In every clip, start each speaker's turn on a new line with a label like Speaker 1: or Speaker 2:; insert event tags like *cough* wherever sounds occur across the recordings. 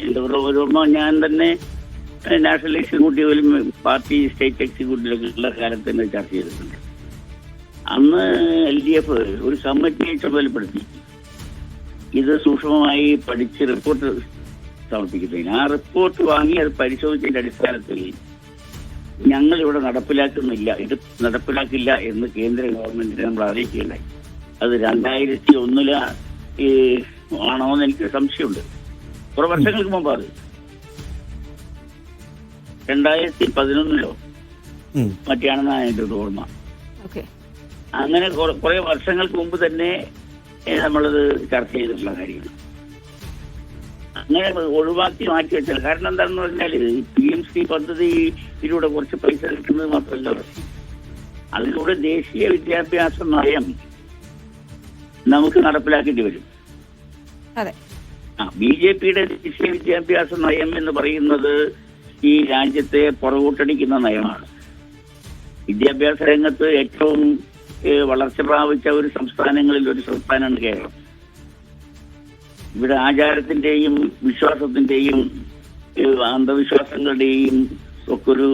Speaker 1: എന്റെ ഓർമ്മ ഞാൻ തന്നെ നാഷണൽ എക്സിക്യൂട്ടീവിലും പാർട്ടി സ്റ്റേറ്റ് എക്സിക്യൂട്ടീവിലൊക്കെയുള്ള കാലത്ത് തന്നെ ചർച്ച ചെയ്തിട്ടുണ്ട്. അന്ന് എൽ ഡി എഫ് ഒരു കമ്മിറ്റിയെ ചുമതലപ്പെടുത്തി. ഇത് സൂക്ഷ്മമായി പഠിച്ച് റിപ്പോർട്ട് സമർപ്പിക്കുന്നതിന് ആ റിപ്പോർട്ട് വാങ്ങി അത് പരിശോധിച്ചതിന്റെ അടിസ്ഥാനത്തിൽ ഞങ്ങൾ ഇവിടെ നടപ്പിലാക്കുന്നില്ല ഇത് നടപ്പിലാക്കില്ല എന്ന് കേന്ദ്ര ഗവൺമെന്റിനെ നമ്മൾ അറിയിക്കുകയുണ്ടായി. അത് രണ്ടായിരത്തി ഒന്നിൽ ആണോ എന്ന് എനിക്ക് സംശയമുണ്ട്. കുറെ വർഷങ്ങൾക്ക് മുമ്പ് അത്. രണ്ടായിരത്തി പതിനൊന്നിലോ. മറ്റാണെന്നാണ് എന്റെ ഒരു ഓർമ്മ. അങ്ങനെ കുറെ- വർഷങ്ങൾക്ക് മുമ്പ് തന്നെ നമ്മളത് ചർച്ച ചെയ്തിട്ടുള്ള കാര്യമാണ് അങ്ങനെ ഒഴിവാക്കി മാറ്റി വെച്ചാൽ കാരണം എന്താണെന്ന് പറഞ്ഞാൽ പി എം സി പദ്ധതിയിലൂടെ കുറച്ച് പൈസ കിട്ടുന്നത് മാത്രമല്ല. പ്രശ്നം അതിലൂടെ ദേശീയ വിദ്യാഭ്യാസ നയം നമുക്ക് നടപ്പിലാക്കേണ്ടി വരും.
Speaker 2: അതെ.
Speaker 1: ബി ജെ പിയുടെ ദേശീയ വിദ്യാഭ്യാസ നയം എന്ന് പറയുന്നത് ഈ രാജ്യത്തെ പുറകോട്ടടിക്കുന്ന നയമാണ്. വിദ്യാഭ്യാസ രംഗത്ത് ഏറ്റവും വളർച്ച പ്രാപിച്ച ഒരു സംസ്ഥാനങ്ങളിൽ ഒരു സംസ്ഥാനമാണ് കേരളം. ഇവിടെ ആചാരത്തിന്റെയും വിശ്വാസത്തിന്റെയും അന്ധവിശ്വാസങ്ങളുടെയും ഒക്കെ ഒരു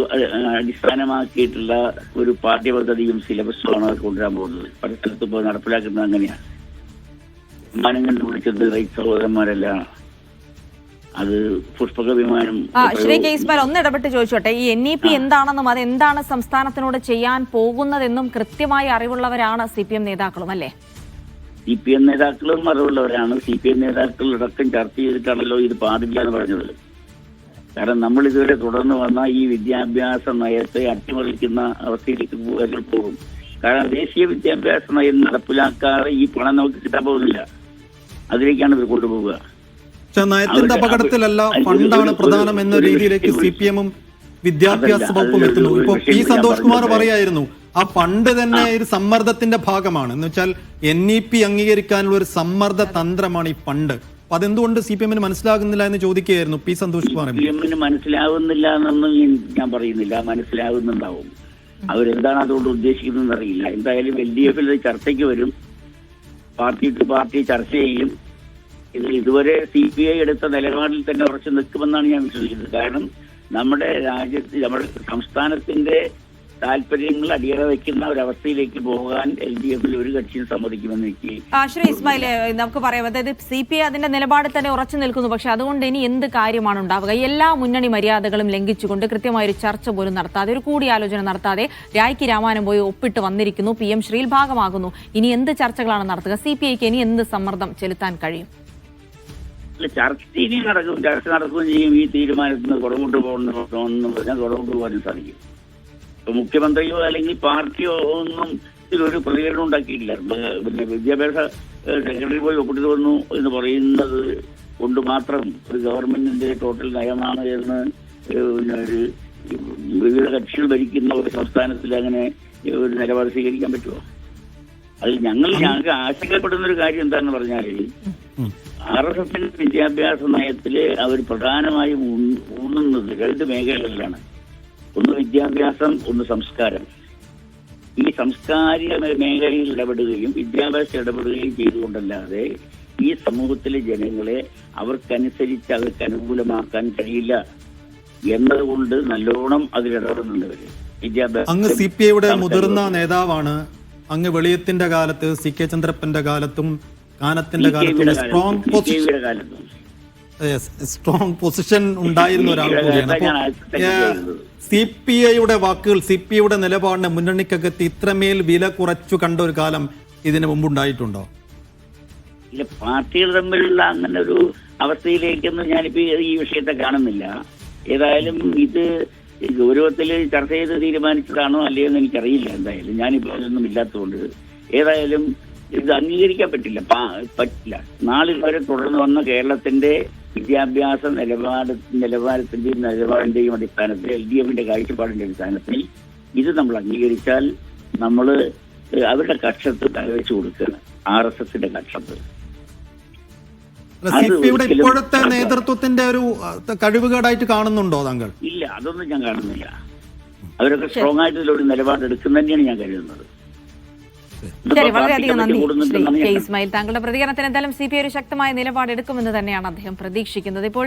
Speaker 1: അടിസ്ഥാനമാക്കിയിട്ടുള്ള ഒരു പാഠ്യപദ്ധതിയും സിലബസുമാണ് കൊണ്ടുവരാൻ പോകുന്നത്. പല സ്ഥലത്ത് ഇപ്പോൾ നടപ്പിലാക്കുന്നത് അങ്ങനെയാണ്. വിമാനം കണ്ടുപിടിച്ചത് റൈറ്റ് സഹോദരന്മാരല്ല. അത് പുഷ്പക വിമാനം
Speaker 2: ശ്രീ കെ ഇസ്മാൽ ഒന്ന് ഇടപെട്ട് ചോദിച്ചോട്ടെ. ഈ എൻ ഇ പി എന്താണെന്നും അത് എന്താണ് സംസ്ഥാനത്തിനോട് ചെയ്യാൻ പോകുന്നതെന്നും കൃത്യമായി അറിവുള്ളവരാണ് സി പി എം നേതാക്കളും അല്ലേ?
Speaker 1: സി പി എം നേതാക്കളും അറിവുള്ളവരാണ്. സി പി എം നേതാക്കൾ അടക്കം ചർച്ച ചെയ്തിട്ടാണല്ലോ ഇത് പാടില്ല എന്ന് പറഞ്ഞത്. കാരണം നമ്മൾ ഇതുവരെ തുടർന്ന് വന്ന ഈ വിദ്യാഭ്യാസ നയത്തെ അട്ടിമറിക്കുന്ന അവസ്ഥയിലേക്ക് പോകും. കാരണം ദേശീയ വിദ്യാഭ്യാസ നയം നടപ്പിലാക്കാതെ ഈ പണം നമുക്ക് കിട്ടാൻ പോകുന്നില്ല. അതിലേക്കാണ് ഇവർ
Speaker 3: കൊണ്ടുപോകുക നയത്തിന്റെ അപകടത്തിലല്ല ഫണ്ടാണ് പ്രധാനം എന്ന രീതിയിലേക്ക് സി പി എമ്മും വിദ്യാഭ്യാസ വകുപ്പും എത്തുന്നു. ഇപ്പൊ പി സന്തോഷ് കുമാർ പറയായിരുന്നു ആ ഫണ്ട് തന്നെ ഒരു സമ്മർദ്ദത്തിന്റെ ഭാഗമാണ്. എന്ന് വെച്ചാൽ എൻ ഇ പി അംഗീകരിക്കാനുള്ള ഒരു സമ്മർദ്ദ തന്ത്രമാണ് ഈ ഫണ്ട്. അപ്പൊ അതെന്തുകൊണ്ട് സി പി എമ്മിന് മനസ്സിലാകുന്നില്ല എന്ന് ചോദിക്കുകയായിരുന്നു പി സന്തോഷ് കുമാർ
Speaker 1: മനസ്സിലാവുന്നില്ല എന്നൊന്നും ഞാൻ- ഞാൻ പറയുന്നില്ല. മനസ്സിലാവുന്നുണ്ടാവും. അവരെന്താണ് അതുകൊണ്ട് ഉദ്ദേശിക്കുന്നതെന്ന് അറിയില്ല. എന്തായാലും എൽ ഡി എഫിൽ ചർച്ചയ്ക്ക് വരും. പാർട്ടി ടു പാർട്ടി ചർച്ച ചെയ്യും. ഇതിൽ ഇതുവരെ സി പി ഐ എടുത്ത നിലപാടിൽ തന്നെ ഉറച്ചു നിൽക്കുമെന്നാണ് ഞാൻ വിശ്വസിക്കുന്നത്. കാരണം നമ്മുടെ രാജ്യത്ത് നമ്മുടെ സംസ്ഥാനത്തിന്റെ താല്പര്യങ്ങൾ അടിയറ വയ്ക്കുന്ന ഒരവസ്ഥയിലേക്ക് പോകാൻ എൽ ഡി എഫിൽ ഒരു കക്ഷിയും സമ്മതിക്കുമെന്ന് എനിക്ക്
Speaker 2: ശ്രീ ഇസ്മായിൽ നമുക്ക് പറയാം. അതായത് സി പി ഐ അതിന്റെ നിലപാടിൽ തന്നെ ഉറച്ചു നിൽക്കുന്നു. പക്ഷെ അതുകൊണ്ട് ഇനി എന്ത് കാര്യമാണ് ഉണ്ടാവുക? എല്ലാ മുന്നണി മര്യാദകളും ലംഘിച്ചുകൊണ്ട് കൃത്യമായ ഒരു ചർച്ച പോലും നടത്താതെ ഒരു കൂടിയാലോചന നടത്താതെ രായ്ക്ക് രാമാനം പോയി ഒപ്പിട്ട് വന്നിരിക്കുന്നു. പി എം ശ്രീയിൽ ഭാഗമാകുന്നു. ഇനി എന്ത് ചർച്ചകളാണ് നടത്തുക? സി പി ഐക്ക് ഇനി എന്ത് സമ്മർദ്ദം ചെലുത്താൻ കഴിയും?
Speaker 1: ചർച്ച ഇനി നടക്കും. ചർച്ച നടക്കുകയും ചെയ്യും. ഈ തീരുമാനത്തിന് കുറവുകൊണ്ട് പോകണമെന്ന് പറഞ്ഞാൽ കുറവുകൊണ്ട് പോകാനും സാധിക്കും. മുഖ്യമന്ത്രിയോ അല്ലെങ്കിൽ പാർട്ടിയോ ഒന്നും ഇതിലൊരു പ്രതികരണം ഉണ്ടാക്കിയിട്ടില്ല. ബ- പിന്നെ വിദ്യാഭ്യാസ സെക്രട്ടറി പോയി ഒപ്പിട്ട് വന്നു എന്ന് പറയുന്നത് കൊണ്ട് മാത്രം ഒരു ഗവൺമെന്റിന്റെ ടോട്ടൽ നയമാണ് എന്ന് ഒരു വിവിധ കക്ഷികൾ ഭരിക്കുന്ന ഒരു സംസ്ഥാനത്തിൽ അങ്ങനെ ഒരു നിലപാട് സ്വീകരിക്കാൻ പറ്റുമോ? അതിൽ ഞങ്ങൾ ഞങ്ങൾക്ക് ആശങ്കപ്പെടുന്ന ഒരു കാര്യം എന്താണെന്ന് പറഞ്ഞാൽ. ആർ എസ് എസിന്റെ വിദ്യാഭ്യാസ നയത്തിൽ അവർ പ്രധാനമായും ഊന്നുന്നത് രണ്ട് മേഖലകളിലാണ്. ഒന്ന് വിദ്യാഭ്യാസം ഒന്ന് സംസ്കാരം. ഈ സംസ്കാരിക മേഖലയിൽ ഇടപെടുകയും വിദ്യാഭ്യാസം ഇടപെടുകയും ചെയ്തുകൊണ്ടല്ലാതെ ഈ സമൂഹത്തിലെ ജനങ്ങളെ അവർക്കനുസരിച്ച് അവർക്ക് അനുകൂലമാക്കാൻ കഴിയില്ല എന്നതുകൊണ്ട് നല്ലോണം അതിലിടപെടുന്നുണ്ട് വിദ്യാഭ്യാസം
Speaker 3: അങ്ങ് സി പി ഐയുടെ മുതിർന്ന നേതാവാണ്. അങ്ങ് വെളിയത്തിന്റെ കാലത്ത് സി കെ ചന്ദ്രപ്പന്റെ കാലത്തും കാനത്തിന്റെ കാലത്തും സ്ട്രോങ്
Speaker 1: കാലത്തും.
Speaker 3: സ്ട്രോങ് പൊസിഷൻ ഉണ്ടായിരുന്ന ഒരാൾ *laughs* കൂടിയാണ്.
Speaker 1: ഞാൻ
Speaker 3: അപ്പൊ സി പി ഐയുടെ വാക്കുകൾ സി പി ഐയുടെ നിലപാടിന് മുന്നണിക്കകത്ത് ഇത്രമേൽ വില കുറച്ചു കണ്ട ഒരു കാലം ഇതിനു മുമ്പ് ഉണ്ടായിട്ടുണ്ടോ?
Speaker 1: ഇല്ല പാർട്ടികൾ തമ്മിലുള്ള അങ്ങനെ ഒരു അവസ്ഥയിലേക്കൊന്നും ഞാനിപ്പോ ഈ വിഷയത്തെ കാണുന്നില്ല. ഏതായാലും ഇത് ഗൗരവത്തിൽ ചർച്ച ചെയ്ത് തീരുമാനിച്ചതാണോ അല്ലയോ എന്ന് എനിക്കറിയില്ല എന്തായാലും. ഞാനിപ്പോ അതൊന്നും ഇല്ലാത്തതുകൊണ്ട്. ഏതായാലും ഇത് അംഗീകരിക്കാൻ പറ്റില്ല. പറ്റില്ല. നാളിൽ വരെ തുടർന്ന് വന്ന കേരളത്തിന്റെ വിദ്യാഭ്യാസ നിലപാട് നിലവാരത്തിന്റെയും നിലപാടിന്റെയും അടിസ്ഥാനത്തിൽ എൽ ഡി എഫിന്റെ കാഴ്ചപ്പാടിന്റെ അടിസ്ഥാനത്തിൽ ഇത് നമ്മൾ അംഗീകരിച്ചാൽ നമ്മൾ അവരുടെ കക്ഷത്ത് കൈവച്ചു കൊടുക്കുകയാണ്. ആർ എസ് എസിന്റെ കക്ഷത്ത്.
Speaker 3: ഇപ്പോഴത്തെ നേതൃത്വത്തിന്റെ ഒരു കഴിവുകേടായിട്ട് കാണുന്നുണ്ടോ താങ്കൾ?
Speaker 1: ഇല്ല അതൊന്നും ഞാൻ കാണുന്നില്ല. അവരൊക്കെ സ്ട്രോങ് ആയിട്ട് ഇതിലൊരു നിലപാട് എടുക്കുന്ന ഞാൻ കരുതുന്നത്.
Speaker 2: ശരി വളരെയധികം നന്ദി. ശ്രീ
Speaker 1: കൂടുന്നുണ്ടെന്നാണ്
Speaker 2: കെ ഇസ്മായിൽ താങ്കളുടെ പ്രതികരണത്തിന് എന്തായാലും സി പി ഐ ഒരു ശക്തമായ നിലപാടെടുക്കുമെന്ന് തന്നെയാണ് അദ്ദേഹം പ്രതീക്ഷിക്കുന്നത്. ഇപ്പോൾ